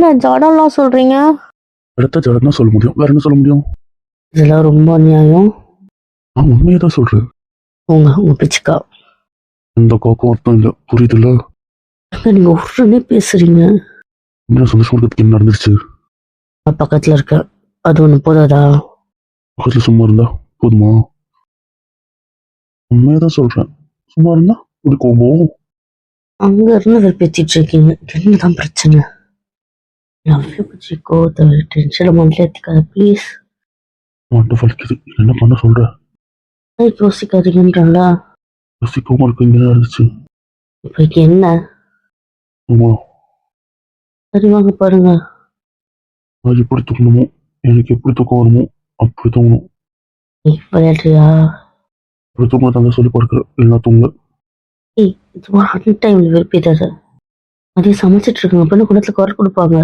என்ன ஜடம்லாம் சொல்றீங்க? எடுத்த ஜடம் தான் சொல்ல முடியும். வேற என்ன சொல்ல முடியும்? இதெல்லாம் ரொம்ப நியாயம் நான் உண்மையை தான் சொல்றேன் உங்க உங்க பிச்சுக்கா. எந்த கோக்கம் அர்த்தம் இல்லை. புரியுதுல்ல? நீங்க உடனே பேசுறீங்க. இன்னும் சந்தோஷமா இருக்கிறதுக்கு என்ன நடந்துருச்சு? நான் பக்கத்துல இருக்க அது ஒண்ணு போதாதா? பக்கத்துல சும்மா இருந்தா போதுமா? உண்மையை தான் சொல்றேன். சும்மா இருந்தா இப்படி கோபம். அங்க இருந்து வெறுப்பேத்திட்டு இருக்கீங்க. என்னதான் பிரச்சனை? லவ் யூ பிச்சுக்கோ டென்ஷன் மண்டல ஏத்திக்காத ப்ளீஸ் வலிக்குது என்ன பண்ண சொல்ற? யோசிக்காதீங்கன்றா யோசிக்காம இருக்கு இங்க இப்ப என்ன? ஆமா. சரி வாங்க பாருங்க. நான் எப்படி தூக்கணுமோ எனக்கு எப்படி தூக்கம் வருமோ அப்படி தூங்கணும். விளையாடுறியா? அப்படி தூங்க தங்க சொல்லி படுக்கிற இல்லைன்னா தூங்க ஏய் இது ஒரு டைம்ல வெறுப்பேதாத அதே சமைச்சிட்டு இருக்காங்க பண்ண குணத்துல குரல் கொடுப்பாங்க.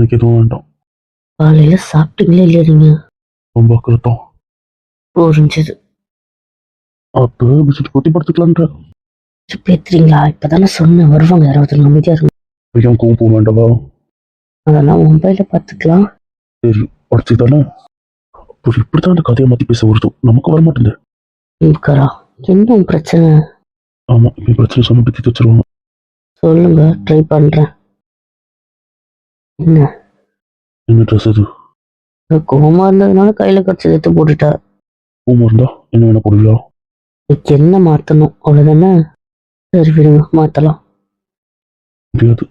எனக்கு எதுவும் வேண்டாம். காலையில சாப்பிட்டீங்களே இல்லையா நீங்க? ரொம்ப அக்கறத்தான் புரிஞ்சது. அப்போ பிடிச்சிட்டு கொத்தி படுத்துக்கலான்ற பேத்துறீங்களா? இப்பதானே சொன்னேன் வருவாங்க யாராவது அமைதியா இருங்க. ஐயா கோவம் போக வேண்டாவா? அதெல்லாம் மொபைல பாத்துக்கலாம். சரி உடச்சி தானே அப்போ இப்படித்தான் அந்த கதையை மாத்தி பேச வருது. நமக்கு வர மாட்டேங்குது இருக்கறா என்ன பிரச்சனை? ஆமா இப்ப பிரச்சனை சொன்ன பத்தி வச்சிருவாங்க சொல்லுங்க ட்ரை பண்றேன். என்ன? என்ன ட்ரெஸ் அது கோமா இருந்ததுனால கையில கடிச்சு எடுத்து போட்டுட்டா. கோவம் இருந்தா என்ன வேணா போடுவியா? இதுக்கு என்ன மாத்தணும்? அவ்வளவுதானே? சரி விடுங்க மாத்தலாம். முடியாது.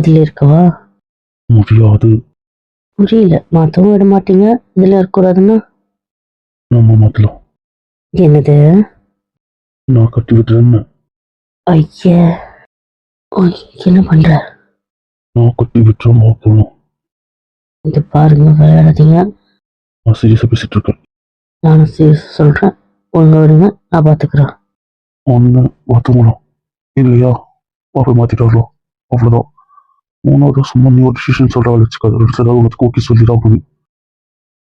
இதுல இருக்கவா? முடியாது. புரியல. மாத்தவும் விட மாட்டீங்க. இதுல இருக்கக்கூடாதுன்னா? நம்ம மாத்தலாம். என்னது? நான் கட்டி விட்டுறேன்னு. ஐய. ஓய் என்ன பண்ற? நான் கட்டி விட்டுறோம் போகணும் இது பாருங்க விளையாடாதீங்க நான் சீரியஸா பேசிட்டு இருக்கேன். நானும் சீரியஸ் சொல்றேன். ஒழுங்கா விடுங்க நான் பாத்துக்கிறேன். ஒன்று ஒத்துங்கணும் இல்லையா? அப்போ மாத்திட்டு வரலாம். அவ்வளோதான் மூணாவது சும்மா நீ ஒரு டிசிஷன் சொல்ற வச்சுக்காது. ரெண்டு ஏதாவது உனக்கு ஓகே சொல்லி தான்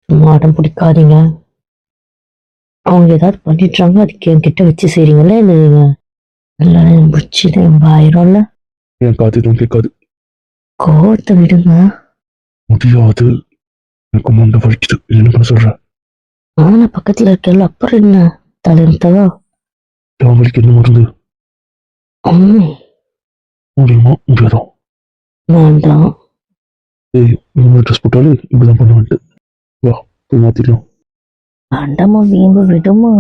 சும்மா அடம் பிடிக்காதீங்க. அவங்க ஏதாவது பண்ணிடுறாங்க அதுக்கு என்கிட்ட வச்சு செய்றீங்களே நீங்க எல்லாரும் பிடிச்சிது ஆயிரும்ல என் காத்து எதுவும் கேட்காது. கோவத்தை விடுங்க முடியாது. எனக்கு மண்டை வலிக்குது என்ன பண்ண சொல்ற பக்கத்துல இருக்கேன்ல அப்புறம் என்ன? என் வலிக்கு என்ன மருந்து? முடியுமா? முடியாதா? வேண்டாம். ஏய் இந்த ட்ரெஸ் போட்டாலே இப்படிதான் பண்ணுவேன்ட்டு. வா போய் மாத்திடலாம் வேண்டாமா வீம்பு விடுமா?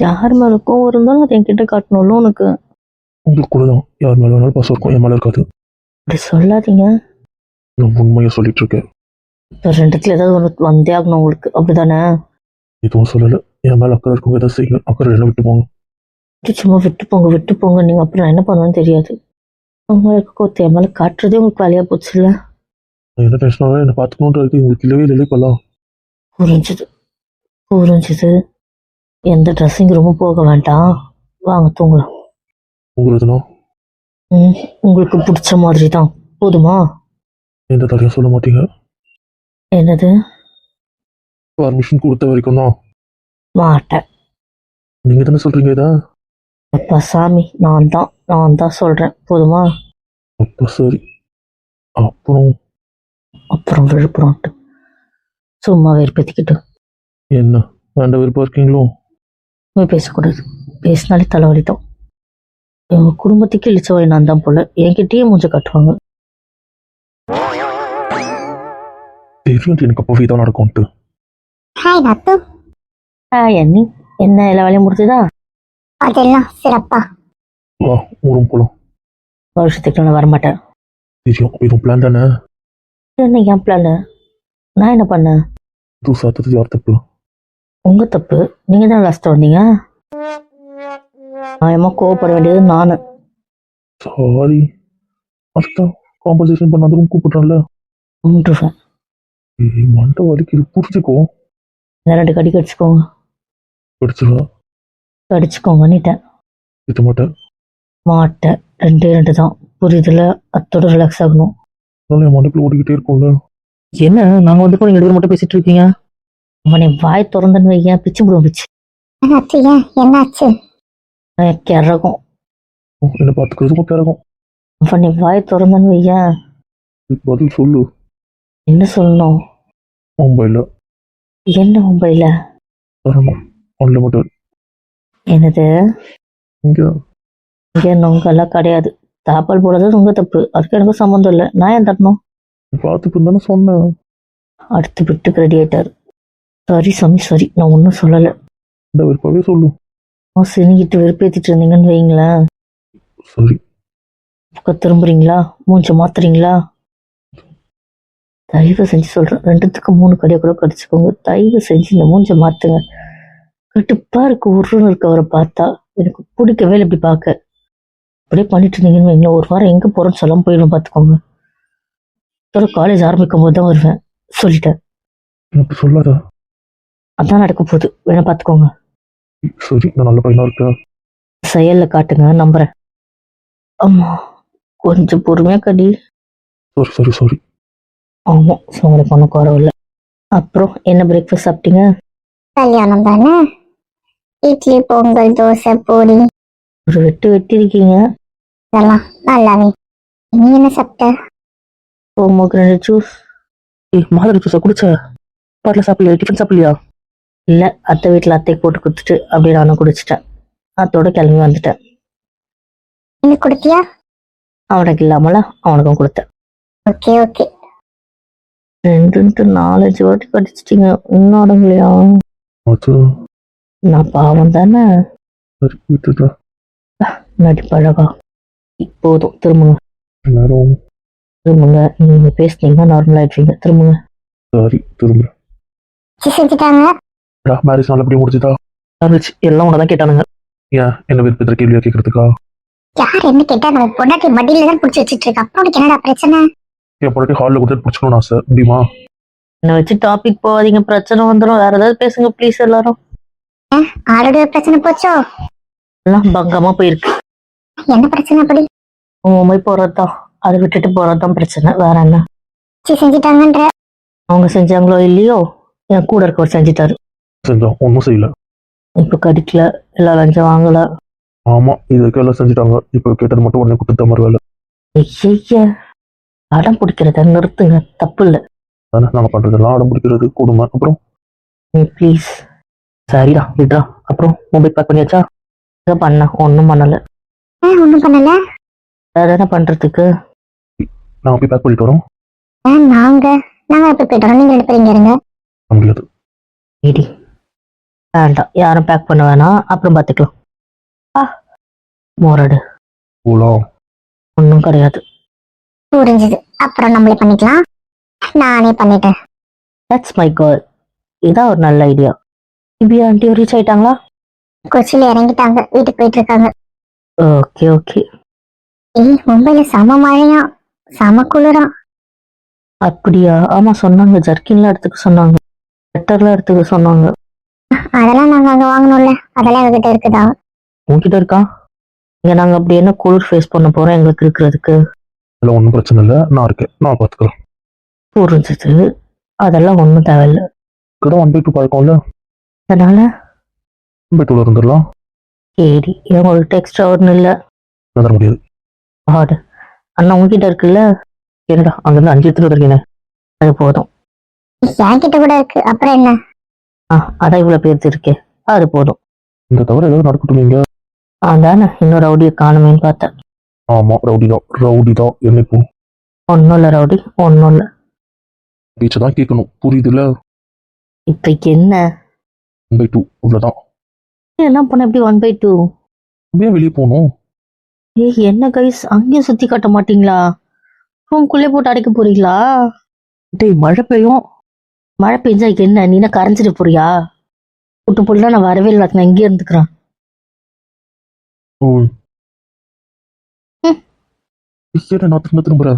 யார் மேல கோவம் இருந்தாலும் அது என்கிட்ட காட்டணும்ல உனக்கு? உங்களுக்கு கூட தான் யார் மேல வேணாலும் பாசம் இருக்கும் என் மேல இருக்காது. அப்படி சொல்லாதீங்க. நான் உண்மையா சொல்லிட்டு இருக்கேன் இப்போ ரெண்டுத்துல ஏதாவது ஒன்று வந்தே ஆகணும் உங்களுக்கு. அப்படிதானே? எதுவும் சொல்லல. என் மேல அக்கறை இருக்கவங்க ஏதாவது செய்யுங்க. அக்கறை என்ன விட்டு போங்க. சும்மா விட்டு போங்க விட்டு போங்க. நீங்க அப்புறம் நான் என்ன பண்ணுவேன்னு தெரியாது. உங்களுக்கு கோத்து என் மேல காட்டுறதே உங்களுக்கு வேலையா போச்சுல்ல? நான் என்ன டென்ஷனாக என்ன பார்த்துக்கணுன்றது உங்களுக்கு இல்லவே இல்லை இப்பெல்லாம். புரிஞ்சுது. புரிஞ்சுது. எந்த ட்ரெஸ்ஸிங் ரொம்ப போக வேண்டாம். வாங்க தூங்கலாம். உங்களுதுனா ம் உங்களுக்கு பிடிச்ச மாதிரி தான் போதுமா? எந்த தடையும் சொல்ல மாட்டீங்க. என்னது? பர்மிஷன் கொடுத்த வரைக்கும் தான் மாட்டேன். நீங்க தானே சொல்றீங்க இதை? அப்பா சாமி நான் தான் நான் தான் சொல்றேன். போதுமா? அப்போ சரி. அப்புறம்? அப்புறம் விழுப்புரம்ட்டு சும்மா வெறுப்பேத்திக்கிட்டு. என்ன? வேண்ட விருப்பம் இருக்கீங்களோ? போய் பேசக்கூடாது. பேசினாலே தலைவலி தான் எங்க குடும்பத்துக்கு இழிச்சவை நான் தான் போல. என்கிட்டயே மூஞ்ச காட்டுவாங்க. தெரியும் எனக்கு அப்போவே தான் நடக்கும்ட்டு. ஹாய் நத்து ஆ என்னி என்ன எல்லா வேலையும் முடிஞ்சுதா? அதெல்லாம் சிறப்பா. வா ஊரும் போலாம். வருஷத்துக்கு நான் வரமாட்டேன். தெரியும் அப்போ இதுவும் பிளான் தானே? என்ன என் பிளான் நான் என்ன பண்ணேன்? இது சாத்தது யார் தப்பு? உங்க தப்பு. நீங்க தான் லாஸ்ட் வந்தீங்க? நியாயமா கோவப்பட வேண்டியது நானு. சாரி அதுதான் காம்பன்சேஷன் பண்ண அந்த ரூம் கூப்பிட்றான்ல கொண்டுருவேன் ஏய் மண்டை வலிக்குது. புரிஞ்சுக்கோ என்ன ரெண்டு கடி கடிச்சுக்கோங்க படிச்சிருவா கடிச்சுக்கோங்கன்னுட்டேன் திட்ட மாட்டேன் மாட்டேன் ரெண்டே ரெண்டு தான். புரியுதுல? அத்தோட ரிலாக்ஸ் ஆகணும். அதனால என் மண்டைக்குள்ள ஓடிக்கிட்டே இருக்கும்ல. என்ன? நாங்க வந்து நீங்க ரெண்டு பேரும் மட்டும் பேசிட்டு இருக்கீங்க? அவனை வாய் திறந்துன்னு வையன். பிச்சு விடுவோம் பிச்சு. என்னாச்சு? கிறகும். என்னை பார்த்துக்கிறதுக்கும் பிறகும் அவனை வாய் திறந்துன்னு வையன். பதில் சொல்லு. என்ன சொல்லணும்? மும்பையில் என்ன மும்பையில் தரணும் அன்லிமிட்டட் என்னது? இங்கே. இங்கே நொங்கெல்லாம் கிடையாது. தாப்பால் போடுறது உங்க தப்பு. அதுக்கு எனக்கு சம்மந்தம் இல்லை. நான் ஏன் தரணும்? பார்த்துட்டு தானே சொன்னேன். அடுத்து விட்டுக்கு ரெடி ஆயிட்டாரு சாரி சாமி சாரி. நான் ஒன்றும் சொல்லலை. இந்த விருப்பவே சொல்லு. சினிக்கிட்டு வெறுப்பேத்திட்டு இருந்தீங்கன்னு வைங்களேன் சரி பக்கம் திரும்புறீங்களா? மூஞ்ச மாத்துறீங்களா? தயவு செஞ்சு சொல்றேன். ரெண்டுத்துக்கு மூணு கடையை கூட கடிச்சுக்கோங்க. தயவு செஞ்சு இந்த மூஞ்ச மாத்துங்க. கட்டுப்பா இருக்கு. உருன்னு இருக்கு அவரை பார்த்தா எனக்கு பிடிக்கவே இல்லை இப்படி பார்க்க. அப்படியே பண்ணிட்டு இருந்தீங்கன்னு வைங்களேன் ஒரு வாரம் எங்க போறோம்னு சொல்லாம போயிடும் பார்த்துக்கோங்க. இதோட காலேஜ் ஆரம்பிக்கும் போது தான் வருவேன். சொல்லிட்டேன். எனக்கு சொல்லாத? அதான் நடக்க போகுது. வேணா பார்த்துக்கோங்க. சரி நான் நல்ல பையனா இருக்கேன். செயல்ல காட்டுங்க நம்புறேன். ஆமா கொஞ்சம் பொறுமையா கடி. சாரி சாரி சாரி ஆமாம் ஸோ உங்களுக்கு ஒன்றும் குறவு இல்லை அப்புறம் என்ன பிரேக்ஃபாஸ்ட் சாப்பிட்டீங்க? கல்யாணம் தானே? இட்லி பொங்கல் தோசை பூரி. ஒரு வெட்டு வெட்டி இருக்கீங்க இதெல்லாம் நல்லாவே நீ என்ன சாப்பிட்ட? உங்களுக்கு ரெண்டு ஜூஸ் மாதுளை ஜூஸை குடிச்ச? பாட்டில் சாப்பிடலையா? டிஃபன் சாப்பிடலையா? இல்லை அத்தை வீட்டில் அத்தைக்கு போட்டு கொடுத்துட்டு அப்படியே நானும் குடிச்சிட்டேன். அத்தோட கிளம்பி வந்துட்டேன். எனக்கு கொடுத்தியா? அவனுக்கு இல்லாமல அவனுக்கும் கொடுத்தேன். Okay okay. ரெண்டுன்ட்டு நாலஞ்சு வாட்டி கடிச்சிட்டீங்க இன்னும் அடங்கலையா நான் பாவம் தானே? நடிப்பழகா இப்போதும் திரும்புங்க. திரும்புங்க. நீங்க பேசுனீங்கன்னா நார்மல் ஆயிடுவீங்க. திரும்புங்க. சரி திரும்ப. செஞ்சுட்டாங்க மேரேஜ் நல்லபடியாக முடிஞ்சுதா? இருந்துச்சு எல்லாம் உன்னை தான் கேட்டானுங்க. ஏன்? என்ன விருப்பத்திர கேள்வியா கேட்கறதுக்கா யார் என்ன கேட்டா? நம்ம பொண்டாட்டி மடியில தான் பிடிச்சி வச்சிட்டு இருக்கா அப்புறம் உனக்கு என்னடா பிரச்சனை? என் பொண்டாட்டி ஹாலில் கொடுத்து பிடிச்சிக்கணும்னு ஆசை. முடியுமா? என்னை வச்சு டாபிக் போகாதீங்க பிரச்சனை வந்துடும் வேற ஏதாவது பேசுங்க ப்ளீஸ் எல்லாரும். ஆரோட பிரச்சனை போச்சோ? எல்லாம் பங்கமா போயிருக்கு. என்ன பிரச்சனை அப்படி? மும்பை போறதுதான் அதை விட்டுட்டு போறதுதான் பிரச்சனை. வேற என்ன? செஞ்சுட்டாங்கன்ற. அவங்க செஞ்சாங்களோ இல்லையோ? என் கூட இருக்கவர் செஞ்சிட்டாரு. செஞ்சோம். ஒன்றும் செய்யல. இப்ப கடிக்கல. எல்லா லஞ்சம் வாங்கல. ஆமாம் இதுக்கு எல்லாம் செஞ்சுட்டாங்க. இப்போ கேட்டது மட்டும் உடனே கொடுத்துட்ட மாதிரி வேலை. ஐய அடம் பிடிக்கிறத நிறுத்துங்க. தப்பு இல்லை. தானே நாங்கள் பண்ணுறதெல்லாம் அடம் பிடிக்கிறது கொடுமை. அப்புறம்? நீ ப்ளீஸ் சரிடா விட்றா. அப்புறம் மொபைல் பேக் பண்ணியாச்சா? இதை பண்ண. ஒன்றும் பண்ணல. ஏன் ஒண்ணும் பண்ணல? அதானே பண்றதுக்கு? நாங்கள் போய் பேக் பண்ணிட்டு வரோம். ஏன் நாங்க? நாங்க எப்படி போயிட்டு வரோம்? நீங்க இங்க இருங்க. முடியாது. இடி. வேண்டாம். யாரும் பேக் பண்ண வேணாம். அப்புறம் பார்த்துக்கலாம் ஆ மோரடு. போகலாம் ஒன்றும் கிடையாது. புரிஞ்சுது அப்புறம் நம்மளே பண்ணிக்கலாம். நானே பண்ணிட்டேன். தட்ஸ் மை கேர்ள் இதான் ஒரு நல்ல ஐடியா திவ்யா ஆண்டி ரீச் ஆயிட்டாங்களா? கொச்சியில இறங்கிட்டாங்க. வீட்டுக்கு போயிட்டு இருக்காங்க ஓகே ஓகே ஏய் மும்பைல செம மழையா செம குளிராம். அப்படியா? ஆமா சொன்னாங்க. ஜர்க்கின்லாம் எடுத்துக்க சொன்னாங்க. லெட்டர்லாம் எடுத்துக்க சொன்னாங்க. அதெல்லாம் நாங்க அங்க வாங்கணும்ல. அதெல்லாம் எங்ககிட்ட இருக்குதா? உங்ககிட்ட இருக்கா? இங்க நாங்க அப்படி என்ன குளிர் ஃபேஸ் பண்ண போறோம் எங்களுக்கு இருக்கிறதுக்கு? இல்லை ஒன்றும் பிரச்சனை இல்லை. நான் இருக்கேன். நான் பார்த்துக்கிறேன் புரிஞ்சது. அதெல்லாம் ஒன்றும் தேவையில்ல. கூட ஒன் பை டூ பழக்கம்ல? அதனால? ஒன் பை டூவில் இருந்துடலாம். சரி. எங்கள்கிட்ட எக்ஸ்ட்ரா ஒன்றும் இல்லை. தர முடியாது. ஹார்டு அண்ணா உங்ககிட்ட இருக்குல்ல? என்னடா அங்கேருந்து அஞ்சு எடுத்துட்டு வந்திருக்கீங்க. அது போதும். என்கிட்ட கூட இருக்கு. அப்புறம் என்ன? ஆ அதான் இவ்வளோ பேர் இருக்கே. அது போதும். இந்த தவிர ஏதாவது நடக்கட்டும் நீங்க? அதானே இன்னொரு ரவுடியை காணுமேன்னு பார்த்தேன். ஆமாம் ரவுடி தான் ரவுடி தான் என்னைக்கும் ஒன்றும் இல்லை ரவுடி. ஒன்றும் இல்லை. பீச்சை தான் கேட்கணும். புரியுதுல்ல? இப்போ என்ன? ஒன் பை டூ இவ்வளோதான் என்ன பண்ண எப்படி ஒன் பை டூ ஏன் வெளியே போகணும். ஏய் என்ன கைஸ் அங்கேயும் சுற்றி காட்ட மாட்டீங்களா? ரூம்குள்ளே போட்டு அடைக்க போறீங்களா? டேய் மழை பெய்யும். மழை பெஞ்சா என்ன? நீனா கரைஞ்சிட்டு போறியா? புட்டு புள்ள நான் வரவே இல்லை. நான் இங்கே இருந்துக்கிறேன். ஓ ம். ஏன் நான் திரும்ப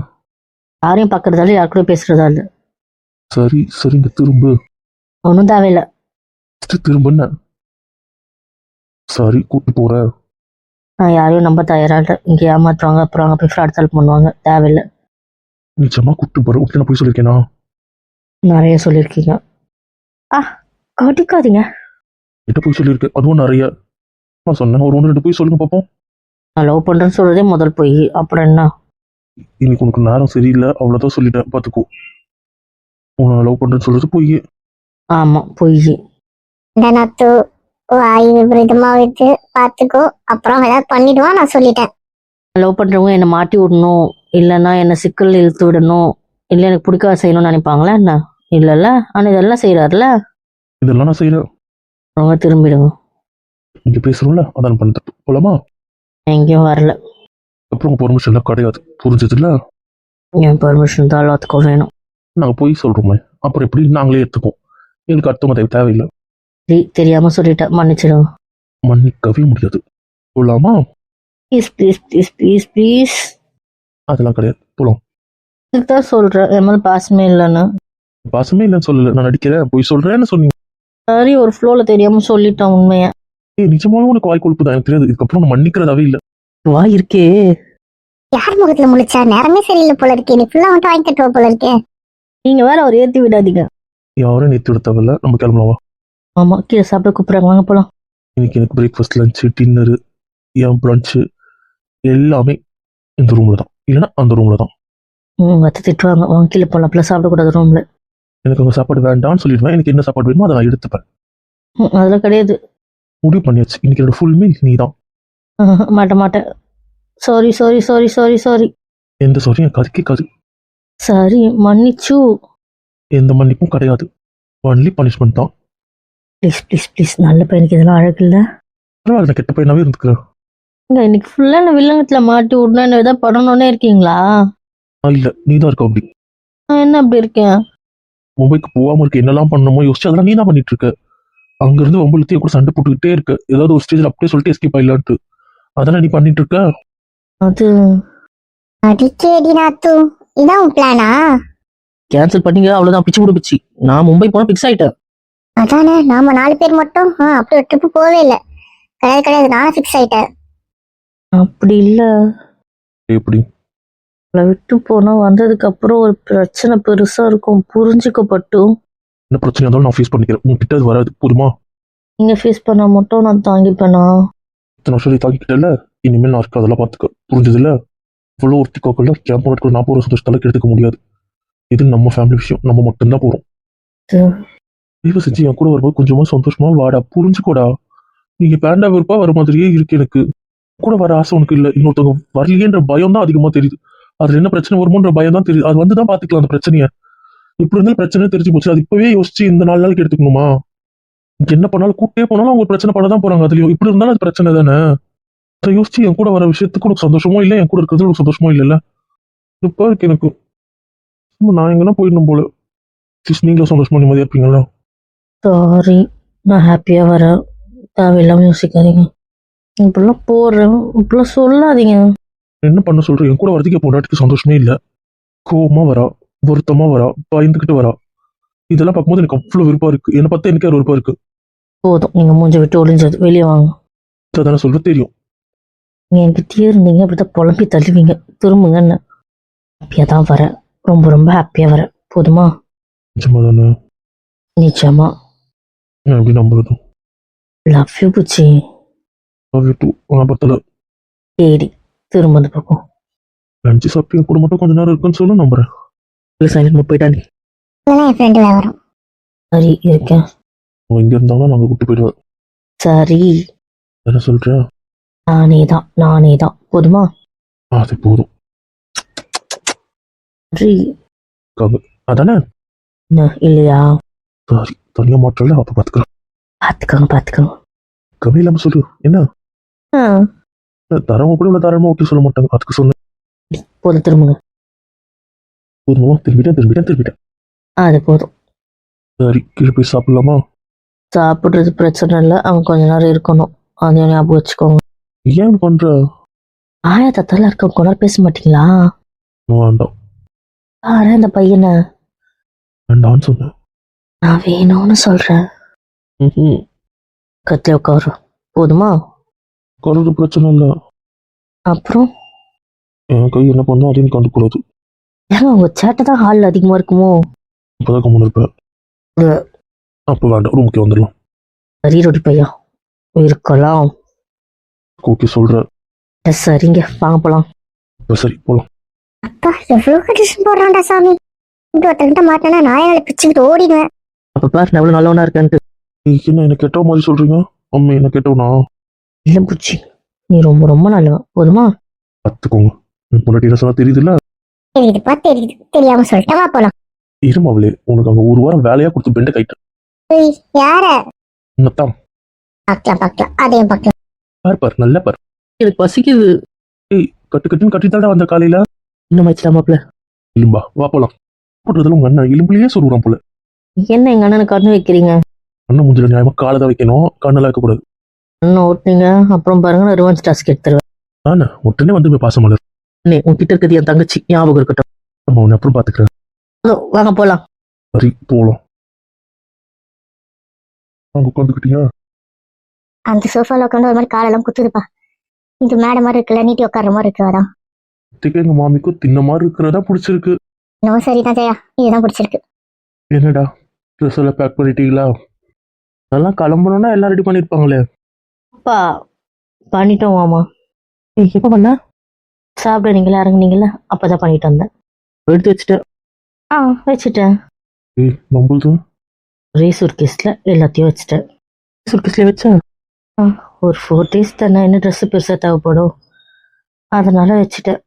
யாரையும் பார்க்கறதால யார் கூட பேசுறதா இல்லை. சரி சரிங்க திரும்ப. ஒன்றும் தேவையில்லை. திரும்புன்னு சரி கூட்டு போற. நான் யாரையும் நம்ப தயாரா இல்லை. இங்கே ஏமாத்துவாங்க அப்புறம் அங்கே போய் ஃப்ராட் சால்வ் பண்ணுவாங்க. தேவையில்லை. நிச்சயமா கூட்டு போற? விட்டு நான் போய் சொல்லியிருக்கேனா நிறைய சொல்லியிருக்கீங்க. ஆ கடிக்காதீங்க கிட்ட போய் சொல்லியிருக்கேன் அதுவும் நிறைய. நான் சொன்னேன் ஒரு ஒன்று ரெண்டு போய் சொல்லுங்க பார்ப்போம் நான் லவ் பண்ணுறேன்னு சொல்றதே முதல் போய். அப்புறம் என்ன? இன்னைக்கு உனக்கு நேரம் சரியில்லை அவ்வளோதான் சொல்லிட்டேன் பார்த்துக்கோ உன்னை லவ் பண்ணுறேன்னு சொல்றது போய். ஆமா பொய். இந்த நாத்து வாயு பாத்துக்கோ. அப்புறம் ஏதாவது பண்ணிடுவான் நான் சொல்லிட்டேன். லவ் பண்றவங்க என்னை மாட்டி விடணும் இல்லைன்னா என்னை சிக்கல் இழுத்து விடணும். இல்லை எனக்கு பிடிக்காத செய்யணும்னு நினைப்பாங்களா என்ன? இல்லைல்ல? ஆனா இதெல்லாம் செய்யறாருல இதெல்லாம் நான் செய்கிறேன் அவங்க திரும்பிடுங்க. இங்கே பேசுகிறோம்ல அதான் பண்ணுறது போலாமா? எங்கேயும் வரல. அப்புறம் பெர்மிஷன்லாம் கிடையாது. புரிஞ்சதில்ல? என் பெர்மிஷன் தான் எல்லாத்துக்கும் வேணும். நாங்கள் போய் சொல்கிறோமே அப்புறம் எப்படி? நாங்களே எடுத்துப்போம் எங்களுக்கு அடுத்தவங்க தேவை தேவையில்லை. சரி தெரியாம சொல்லிட்டேன். மன்னிச்சிடுங்க. மன்னிக்கவே முடியாது. போலாமா? Please please please please please அதெல்லாம் கிடையாது. போலாம். இதுக்கு தான் சொல்றேன். என் மேல பாசமே இல்லைன்னு. பாசமே இல்லைன்னு சொல்லல. நான் நடிக்கிறேன் போய் சொல்றேன்னு சொன்னீங்க. சரி ஒரு ஃப்ளோல தெரியாம சொல்லிட்டேன் உண்மையா. ஏய் நிஜமாவே உனக்கு வாய் கொழுப்பு தான். எனக்கு தெரியாது. இதுக்கப்புறம் நான் மன்னிக்கிறதாவே இல்லை. வா இருக்கே. யார் முகத்துல முழிச்சா? நேரமே சரியில்லை போல இருக்கே. நீ ஃபுல்லா வந்துட்டு வாங்கி தட்டுவ போல இருக்கே. நீங்க வேற அவர் ஏத்தி விடாதீங்க. யாரும் நேற்று எடுத்தவில்ல நம்ம கிளம்பலாமா ஆமா கீழே சாப்பிட கூப்பிடுறாங்க. வாங்க போலாம். இன்னைக்கு எனக்கு breakfast lunch dinner and brunch எல்லாமே இந்த ரூம்ல தான். இல்லைன்னா அந்த ரூம்ல தான். உங்க அத்தை திட்டுவாங்க வாங்க கீழே சாப்பிடக்கூடாது ரூம்ல எனக்கு அங்கே சாப்பாடு வேண்டாம்னு சொல்லிடுவேன். எனக்கு என்ன சாப்பாடு வேணுமோ அதை நான் எடுத்துப்பேன். அதெல்லாம் கிடையாது. முடிவு பண்ணியாச்சு. இன்னைக்கு என்னோட ஃபுல் மீல் நீ தான் ஆஹ், மாட்டேன் மாட்டேன். Sorry sorry sorry sorry sorry எந்த சாரியும் எனக்கு அது கேட்காது சாரி மன்னிச்சு. எந்த மன்னிப்பும் கிடையாது. ஒன்லி பனிஷ்மெண்ட் தான். ப்ளீஸ் ப்ளீஸ் ப்ளீஸ் நல்ல பையனுக்கு இதெல்லாம் அழகு இல்லை? பரவாயில்ல நான் கெட்ட பையனாவே இருந்துக்கிறேன். இங்க இன்னைக்கு ஃபுல்லா என்ன வில்லங்கத்துல மாட்டி விடணும் என்ன ஏதாவது பண்ணணும்னே இருக்கீங்களா? ஆ இல்லை நீ தான் இருக்க அப்படி. நான் என்ன அப்படி இருக்கேன் மும்பைக்கு போகாம இருக்க என்னெல்லாம் பண்ணணுமோ யோசிச்சு அதெல்லாம் நீ தான் பண்ணிட்டு இருக்க. அங்கிருந்து ஒம்பளுத்தையே கூட சண்டை போட்டுக்கிட்டே இருக்க. ஏதாவது ஒரு ஸ்டேஜில் அப்படியே சொல்லிட்டு எஸ்கேப் ஆயிடலான்ட்டு. அதெல்லாம் நீ பண்ணிட்டு இருக்க? அது. அடிக்கேடி நாத்து. இதான் உன் பிளானா கேன்சல் பண்ணீங்க அவ்வளவுதான். பிச்சு விடு பிச்சு. நான் மும்பை போனா பிக்ஸ் ஆயிட்டேன். அதானே நாம நாலு பேர் மட்டும்? ஆ, அப்படி ஒரு ட்ரிப்பு போவே இல்லை. கிடையாது கிடையாது நானும் ஃபிக்ஸ் ஆயிட்டேன். அப்படி இல்ல. எப்படி? அவளை விட்டு போனா வந்ததுக்கு அப்புறம் ஒரு பிரச்சனை பெருசா இருக்கும். புரிஞ்சுக்கப்பட்டும் என்ன பிரச்சனை இருந்தாலும் நான் ஃபேஸ் பண்ணிக்கிறேன். உங்ககிட்ட அது வராது. போதுமா? நீங்க ஃபேஸ் பண்ணா மட்டும் நான் தாங்கிப்பேனா? இத்தனை வருஷம் தாக்கிக்கிட்டல இனிமேல் நான் இருக்க அதெல்லாம் பார்த்துக்க. புரிஞ்சதில்ல? இவ்வளோ ஒருத்தி கோக்கல்ல கேம்ப் போட்டு நான் போகிற சந்தோஷத்தால கெடுத்துக்க முடியாது. இது நம்ம ஃபேமிலி விஷயம். நம்ம மட்டும்தான் போகிறோம். தயவு செஞ்சு என் கூட வரும்போது கொஞ்சமா சந்தோஷமா வாடா. புரிஞ்சுக்கோடா. நீங்க பேண்டா வெறுப்பா வர மாதிரியே இருக்கு எனக்கு. கூட வர ஆசை உனக்கு இல்ல. இன்னொருத்தவங்க வரலையேன்ற பயம் தான் அதிகமா தெரியுது. அது என்ன பிரச்சனை? வருமோன்ற பயம் தான் தெரியுது. அது வந்து தான் பார்த்துக்கலாம் அந்த பிரச்சனையை. இப்படி இருந்தாலும் பிரச்சனை தெரிஞ்சு போச்சு. அது இப்பவே யோசிச்சு இந்த நாலு நாளைக்கு எடுத்துக்கணுமா? என்ன பண்ணாலும் கூட்டே போனாலும் அவங்க பிரச்சனை பண்ண தான் போறாங்க. அதுலயும் இப்படி இருந்தாலும் அது பிரச்சனை தானே? அதை யோசிச்சு என் கூட வர விஷயத்துக்கு உனக்கு சந்தோஷமோ இல்லை? என் கூட இருக்கிறது உனக்கு சந்தோஷமோ இல்லைல்ல? இப்போ இருக்கு எனக்கு. சும்மா நான் எங்கன்னா போயிடணும் போல. சிஸ் நீங்களும் சந்தோஷமா நிம்மதியா இருப்பீங்களா? சாரி நான் ஹாப்பியா வரேன். தேவையில்லாம யோசிக்காதீங்க. இப்படிலாம் போடுறேன். இப்படிலாம் சொல்லாதீங்க. என்ன பண்ண சொல்றேன் என் கூட வரதுக்கு பொண்டாட்டிக்கு சந்தோஷமே இல்லை. கோவமா வரா வருத்தமா வரா பயந்துக்கிட்டு வரா. இதெல்லாம் பார்க்கும்போது எனக்கு அவ்வளவு விருப்பம் இருக்கு. என்னை பார்த்தா எனக்கு விருப்பம் இருக்கு. போதும். நீங்க மூஞ்ச விட்டு ஒளிஞ்சது. வெளியே வாங்க. அதான சொல்ற? தெரியும். நீங்க என்கிட்டயே இருந்தீங்க. அப்படிதான் புலம்பி தள்ளுவீங்க. திரும்புங்கன்னு ஹாப்பியா தான் வரேன் ரொம்ப ரொம்ப ஹாப்பியா வரேன் போதுமா? நிஜமா தானே? நிச்சயமா நான் எப்படி நம்புறது? Love you Buchi. டூ பத்தல ஏடி திரும்ப அந்த பக்கம் லஞ்சு சாப்பிட்டு கூட மட்டும் கொஞ்ச நேரம் இருக்குன்னு சொல்ல நம்புறேன். சைலண்ட் மூட் போயிட்டா நீ? இல்லைன்னா என் ஃப்ரெண்டு வரும். சரி இருக்கேன் அவன் இங்க இருந்தாலும் நாங்க கூட்டு போயிடுவேன். சரி. என்ன சொல்றேன் நானே தான் நானே தான். போதுமா? அது போதும். சரி. அதானே? என்ன இல்லையா? சாரி தனியா மாற்றல அப்ப பாத்துக்கலாம் பார்த்துக்கோங்க பார்த்துக்கோங்க. கம்மி இல்லாம சொல்லு என்ன? ஆ. தரமா கூட இவ்வளவு தாராளமா ஓகே சொல்ல மாட்டாங்க. அதுக்கு சொன்னேன் போதும் திரும்புங்க. போதுமா? திரும்பிட்டேன் திரும்பிட்டேன் திரும்பிட்டேன். அது போதும். சரி கீழே போய் சாப்பிடலாமா? சாப்பிட்றது பிரச்சனை இல்லை. அவங்க கொஞ்ச நேரம் இருக்கணும். அதையும் ஞாபகம் வச்சுக்கோங்க. ஏன் பண்ற? ஆயா தத்தால இருக்க கொஞ்ச நேரம் பேச மாட்டீங்களா? வேண்டாம். ஆனா இந்த பையனை. வேண்டாம்னு சொன்னேன். நான் வேணும்னு சொல்றேன். கத்தில உட்காரு. போதுமா? கருது பிரச்சனை இல்லை. அப்புறம்? என் கை என்ன பண்ணா அதையும் கண்டுக்கூடாது ஏங்க உங்க சேட்டை தான் ஹாலில் அதிகமா இருக்குமோ? இப்பதான் கம்மன் இருப்பேன். அப்ப வேண்டாம் ரூமுக்கே வந்துடலாம். சரி ரொடி பையா. இருக்கலாம். ஓகே சொல்ற சரிங்க வாங்க போலாம். சரி போலாம். அப்பா எவ்வளவு கண்டிஷன் போடுறான்டா சாமி. இப்படி ஒருத்தங்கிட்ட மாட்டினா நாயால பிச்சுக்கிட்டு ஓடிடுவேன். அப்ப பாரு நான் எவ்வளவு நல்லவனா இருக்கேன்ட்டு. என்ன என்ன கெட்ட மாதிரி சொல்றீங்க? அம்மே என்ன கெட்டவனா? இல்ல பூச்சி நீ ரொம்ப ரொம்ப நல்லவன் போதுமா? பார்த்துக்கோங்க. என் பொண்டாட்டி என்ன சொன்னா தெரியுதுல்ல? தெரியுதுப்பா தெரியுது. தெரியாம சொல்லிட்டா வா போலாம். இருமாவளே உனக்கு அங்க ஒரு வாரம் வேலையா கொடுத்து பெண்டை கைட்டேன் ஏய், யார? என்னத்தான் பார்க்கலாம் பார்க்கலாம். அதையும் பார்க்கலாம். பார் பார் நல்ல பார். எனக்கு பசிக்குது. கட்டு கட்டுன்னு கட்டித்தாடா வந்த காலையில? இன்னும் வச்சுட்டா மாப்ள இலும்பா வா போலாம். போட்டதுல உங்க அண்ணன் இலும்புலயே சொல்லுறான் போல. என்ன எங்க அண்ணனை கண்ணு வைக்கிறீங்க? அண்ணன் முஞ்சில நியாயமா காலை தான் வைக்கணும். கண்ணெல்லாம் வைக்கக்கூடாது. அண்ணன் ஓட்டுனீங்க அப்புறம் பாருங்க நான் ரிவன்ஸ் டாஸ்க் எடுத்துருவேன். ஆனா உடனே வந்து போய் பாசம் மலர் அண்ணே, உன்கிட்ட இருக்கிறது என் தங்கச்சி ஞாபகம் இருக்கட்டும். நம்ம உன்னை அப்புறம் பாத்துக்கிறேன் அதோ, வாங்க போலாம். சரி போலாம். அங்க உட்காந்துக்கிட்டீங்க அந்த சோஃபால உட்காந்து ஒரு மாதிரி காலெல்லாம் குத்துதுப்பா. இது மேடை மாதிரி இருக்குல்ல நீட்டி உட்கார்ற மாதிரி இருக்கு அதான். திக்க எங்க மாமிக்கும் தின்ன மாதிரி இருக்கிறதா பிடிச்சிருக்கு. இன்னும் சரிதான் ஜெயா. இதுதான் பிடிச்சிருக்கு. என்னடா ட்ரெஸ் எல்லாம் பேக் பண்ணிட்டீங்களா? அதெல்லாம் கிளம்பணும்னா எல்லாம் ரெடி பண்ணிருப்பாங்களே. அப்பா பண்ணிட்டோம் மாமா. ஏய், எப்ப பண்ண? சாப்பிட நீங்களா இறங்குனீங்களா அப்பதான் பண்ணிட்டு வந்தேன். எடுத்து வச்சுட்டேன் ஆ வச்சுட்டேன். ஏய் நம்மளுது ஒரே சுர்கேஸ்ல எல்லாத்தையும் வச்சுட்டேன். சுர்க்கஸ்ல வச்சேன் ஒரு ஃபோர் டேஸ் தானே என்ன ட்ரெஸ் பெருசா தேவைப்படும்? அதனால வச்சுட்டேன்.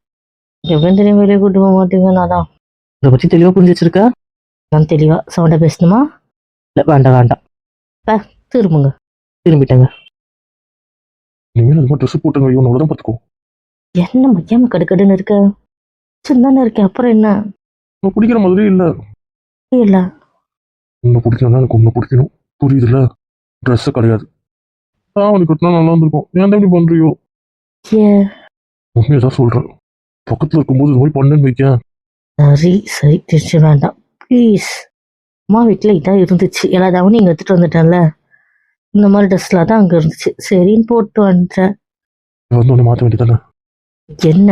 எப்படியும் தெரியும் வெளியே கூட்டு போக மாட்டீங்க அதான். இதை பத்தி தெளிவா புரிஞ்சு வச்சிருக்கா? நான் தெளிவா சவுண்டா பேசணுமா? இல்ல வேண்டாம் வேண்டாம். திரும்புங்க. திரும்பிட்டாங்க. இனிமேல் அது மாதிரி ட்ரெஸ் போட்டுங்க ஐயோ அவ்வளோதான் பார்த்துக்கோ என்ன மையாம கடுக்கடுன்னு இருக்க? தானே இருக்கேன் அப்புறம் என்ன? உனக்கு பிடிக்கிற மாதிரி இல்ல. இல்ல. உன்னை பிடிக்கணும்னா எனக்கு உன்னை பிடிக்கணும். புரியுதுல்ல? ட்ரெஸ் கிடையாது. அவனுக்கு கட்டினா நல்லா இருந்திருக்கும். ஏன் தான் இப்படி பண்றியோ? ஏ. உண்மையை தான் சொல்றேன். பக்கத்துல இருக்கும்போது இது மாதிரி பண்ணேன்னு வைக்கேன். சரி சரி டென்ஷன் வேண்டாம். ப்ளீஸ் அம்மா வீட்டில் இதான் இருந்துச்சு. எல்லாதாவும் நீங்கள் எடுத்துட்டு வந்துட்டேன்ல. இந்த மாதிரி ட்ரெஸ்லாம் தான் அங்கே இருந்துச்சு. சரின்னு போட்டு வந்துட்டேன். வந்து உன்னை மாற்ற வேண்டியதானே என்ன?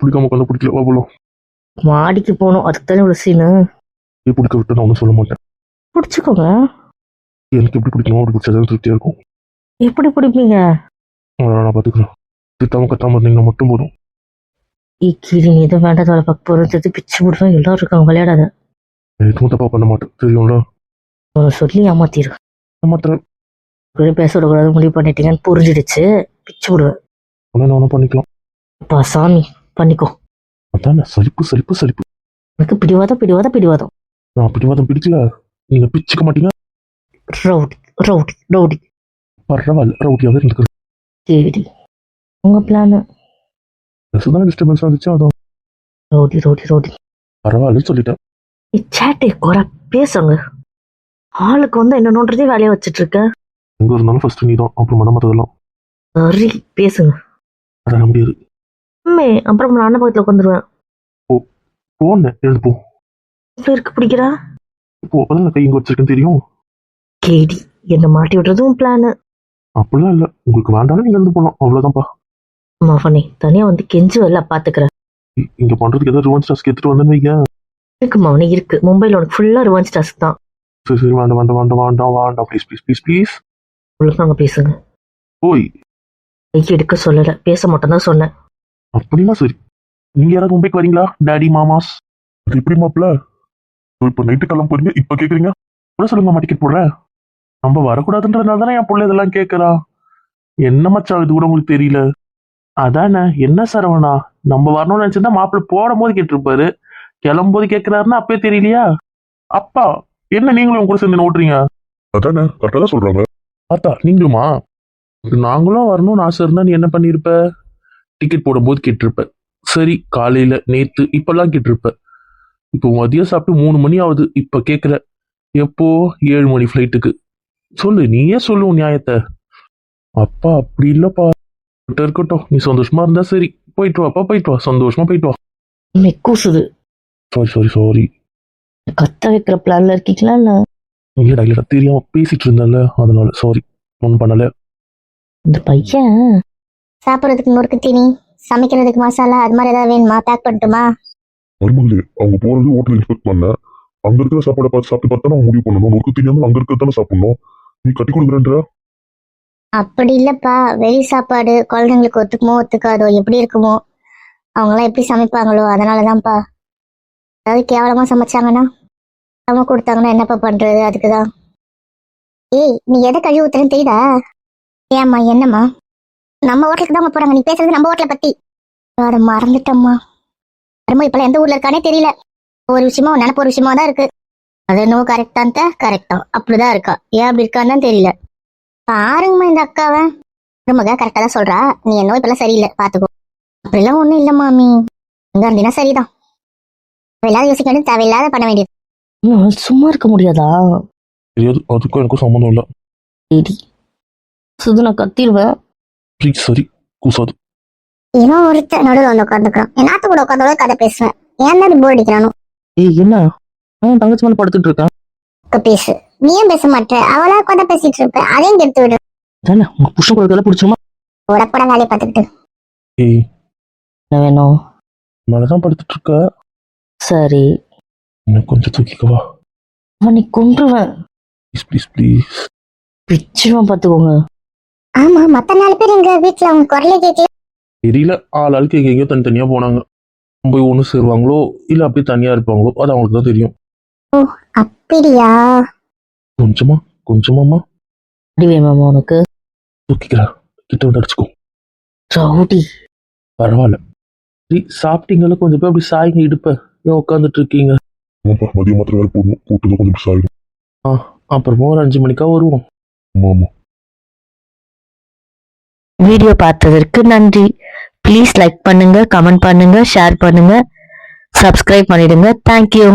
பிடிக்காம உட்காந்து பிடிக்கல வா போலாம் மாடிக்கு போகணும். அதுக்கு தானே ஒரு சீனு நீ பிடிக்க விட்டு நான் ஒன்றும் சொல்ல மாட்டேன். பிடிச்சிக்கோங்க. எனக்கு எப்படி பிடிக்கணும் அப்படி பிடிச்சது திருப்தியா இருக்கும். எப்படி பிடிப்பீங்க? அதெல்லாம் நான் பார்த்துக்கிறேன் திட்டாம கத்தாம இருந்தீங்கன்னா மட்டும் போதும். கீழே நீ எதுவும் வேண்டாத வேலை பார்க்க போகிறது பிச்சு விடுவேன் எல்லாரும் இருக்காங்க. விளையாடாத. எதுவும் தப்பா பண்ண மாட்டேன். தெரியும்ல? சொல்லி ஏமாத்திரு. மாத்திரம் கூட பேச விடக்கூடாது முடிவு பண்ணிட்டீங்கன்னு புரிஞ்சிடுச்சு. பிச்சு விடுவேன் நான் பண்ணிக்கலாம். அப்பா சாமி பண்ணிக்கோ. அதானே சலிப்பு சலிப்பு சலிப்பு. எனக்கு பிடிவாதம் பிடிவாதம் பிடிவாதம். நான் பிடிவாதம் பிடிக்கல. நீங்க பிச்சுக்க மாட்டீங்க. Rowdy rowdy rowdy. பரவாயில்ல ரவுட்டியாவே இருந்துக்கிறேன் சரி உங்க பிளானு தான் டிஸ்டர்பன்ஸ் வந்துச்சு அதான் ரவுடி ரவுடி ரவுடி. பரவாயில்லன்னு சொல்லிட்டேன். சேட்டை குறை பேசுங்க. ஆளுக்கு வந்து என்ன நோன்றதே வேலையை வச்சிட்டு இருக்க? எங்க இருந்தாலும் ஃபர்ஸ்ட் நீ தான் அப்புறம் மன மற்றதெல்லாம் சரி பேசுங்க. அதான் முடியாது உண்மை அப்புறம் நான் அண்ணன் பக்கத்துல உட்காந்துருவேன் போனேன் எழுந்து போ. பேருக்கு பிடிக்கிறா? இப்போ நான் கை இங்க வச்சிருக்கேன்னு தெரியும். கேடி என்ன மாட்டி விடுறதும் பிளானு அப்படிலாம் இல்ல. உங்களுக்கு வேண்டாம்னு நீங்க எழுந்து போகலாம் அவ்வளவுதான்ப்பா. மாஃபனே தனியா வந்து கெஞ்சி வரல பாத்துக்கிறேன். இ- இங்க பண்றதுக்கு ஏதாவது ரிவன்ஸ் டாஸ்க் எடுத்துட்டு வந்தேன்னு வைங்க. இருக்கு மவனே இருக்கு. மும்பைல உனக்கு ஃபுல்லா ரிவன்ஸ் டாஸ்க் தான். சரி சரி வேண்டாம் வேண்டாம் வேண்டாம் வேண்டாம் வேண்டாம். ப்ளீஸ் ப்ளீஸ் ப்ளீஸ் ப்ளீஸ் ஒழுங்காங்க பேசுங்க ஓய். கை எடுக்க சொல்லல. பேச மட்டும் தான் சொன்னேன். அப்படின்னா சரி. நீங்க யாராவது மும்பைக்கு வரீங்களா? டாடி மாமாஸ் அது எப்படி மாப்பிள? இப்ப நைட்டு கிளம்ப போறீங்க இப்ப கேக்குறீங்க? கூட சொல்லுங்க டிக்கெட் போடுறேன். நம்ம வரக்கூடாதுன்றதுனால தானே என் பிள்ளை இதெல்லாம் கேட்கறா என்ன மச்சான் இது? கூட உங்களுக்கு தெரியல. அதானே? என்ன சரவணா? நம்ம வரணும்னு நினைச்சிருந்தா மாப்பிள்ளை போடும் போது கேட்டிருப்பாரு. கிளம்பும் போது கேட்கிறாருன்னா அப்பயே தெரியலையா? அப்பா என்ன நீங்களும் உங்க கூட சேர்ந்து ஓட்டுறீங்க? அதானே? கரெக்டாக தான் சொல்றாங்க. பார்த்தா நீங்களுமா? நாங்களும் வரணும்னு ஆசை இருந்தா நீ என்ன பண்ணிருப்ப? டிக்கெட் போடும்போது கேட்டிருப்ப. சரி காலையில நேத்து இப்பெல்லாம் கேட்டிருப்ப. இப்போ மதியம் சாப்பிட்டு மூணு மணி ஆகுது இப்ப கேக்குற எப்போ? ஏழு மணி ஃப்ளைட்டுக்கு சொல்லு நீயே சொல்லு உன் நியாயத்தை. அப்பா அப்படி இல்லப்பா. இருக்கட்டும், நீ சந்தோஷமா இருந்தா சரி. போயிட்டு வாப்பா போயிட்டு வா. சந்தோஷமா போயிட்டு வா. கூசுது. சாரி சாரி சாரி கத்த வைக்கிற பிளான்ல இருக்கீங்களா இல்லடா இல்லடா தெரியாம பேசிட்டு இருந்தேன்ல அதனால சாரி ஒன்றும் பண்ணல. இந்த பையன் சாப்பிட்றதுக்கு முறுக்கு தீனி சமைக்கிறதுக்கு மசாலா அது மாதிரி ஏதாவது வேணுமா? பேக் பண்ணட்டுமா? மருமகளே அவங்க போறது ஹோட்டல் எக்ஸ்பெக்ட் பண்ண. அங்க இருக்கிற சாப்பாடை பார்த்து சாப்பிட்டு பார்த்தா நம்ம முடிவு பண்ணணும். நொறுக்கு தெரியாமல் அங்க இருக்கிறதானே சாப்பிடணும். நீ கட்டி கொடுக்குறேன்ற அப்படி இல்லப்பா. வெளி சாப்பாடு குழந்தைங்களுக்கு ஒத்துக்குமோ ஒத்துக்காதோ எப்படி இருக்குமோ அவங்களாம் எப்படி சமைப்பாங்களோ அதனாலதான்ப்பா. அதாவது கேவலமா சமைச்சாங்கன்னா அவங்க கொடுத்தாங்கன்னா என்னப்பா பண்றது? அதுக்குதான். ஏய் நீ எதை கழுவி ஊத்துறேன்னு தெரியுதா? ஏம்மா என்னம்மா? நம்ம ஹோட்டலுக்கு தான் போறாங்க. நீ பேசுறது நம்ம ஹோட்டலை பத்தி. அதை மறந்துட்டம்மா. ரொம்ப இப்பெல்லாம் எந்த ஊர்ல இருக்கானே தெரியல. ஒரு விஷயமா நினைப்ப ஒரு விஷயமா தான் இருக்கு. அது என்னவோ கரெக்டான் கரெக்டா அப்படிதான் இருக்கா. ஏன் அப்படி இருக்கான்னு தான் தெரியல. பாருங்கம்மா இந்த அக்காவை. மருமக கரெக்டா தான் சொல்றா. நீ என்னவோ இப்பெல்லாம் சரியில்லை. பாத்துக்கோ அப்படிலாம் ஒண்ணும் இல்ல மாமி இங்க இருந்தீங்கன்னா சரிதான். தேவையில்லாத யோசிக்க வேண்டியது தேவையில்லாத பண்ண வேண்டியது. சும்மா இருக்க முடியாதா? தெரியாது. அதுக்கும் எனக்கும் சம்மந்தம் இல்லை. சரி. சுது நான் கத்திடுவேன் ப்ளீஸ் சரி கூசாது. ஏன்னா ஒருத்தர் நடுவில் வந்து உட்காந்துக்கிறான் என்னாத்து கூட உட்காந்து கதை பேசுவேன். ஏன் தான் போர் அடிக்கிறானோ? ஏய் என்ன? நான் தங்கச்சி மேல படுத்துட்டு இருக்கேன். அக்கா பேசு. நீயும் பேச மாட்ட? அவளா உட்காந்து பேசிட்டு இருப்ப. அதையும் கெடுத்து விடு. தானே உங்க புருஷன் கொடுக்கல பிடிச்சிருமா? உடப்பட வேலையை பார்த்துக்கிட்டு. ஏய். என்ன வேணும்? மேலதான் படுத்துட்டு இருக்க. சரி. இன்னும் கொஞ்சம் தூக்கிக்கவா? அவனை கொன்றுவேன். ப்ளீஸ் ப்ளீஸ் ப்ளீஸ் பிச்சிருவான் பாத்துக்கோங்க ஆமா மத்த நாலு பேர் எங்க வீட்டுல அவங்க குரலே கேட்கல தெரியல ஆள் ஆளுக்கு எங்கெங்கயோ தனித்தனியா போனாங்க. போய் ஒன்று சேருவாங்களோ இல்லை அப்படியே தனியா இருப்பாங்களோ அது அவங்களுக்கு தான் தெரியும். அப்படியா? கொஞ்சமா கொஞ்சமாமா அடி வேணுமா உனக்கு? தூக்கிக்கிறேன் கிட்ட வந்து அடிச்சுக்கோ. ரவுடி. பரவாயில்ல. சரி சாப்பிட்டீங்களா கொஞ்சம் போய் அப்படி சாய்ங்க இடுப்ப. ஏன் உட்காந்துட்டு இருக்கீங்க? ஆமாப்பா மதியம் மாத்திரம் வேலை போடணும் போட்டு கொஞ்சம் சாயும் அப்புறமா ஒரு அஞ்சு மணிக்கா வருவோம். ஆமா ஆமா. வீடியோ பார்த்ததற்கு நன்றி. ப்ளீஸ் லைக் பண்ணுங்க கமெண்ட் பண்ணுங்க ஷேர் பண்ணுங்க. சப்ஸ்கிரைப் பண்ணிடுங்க. Thank you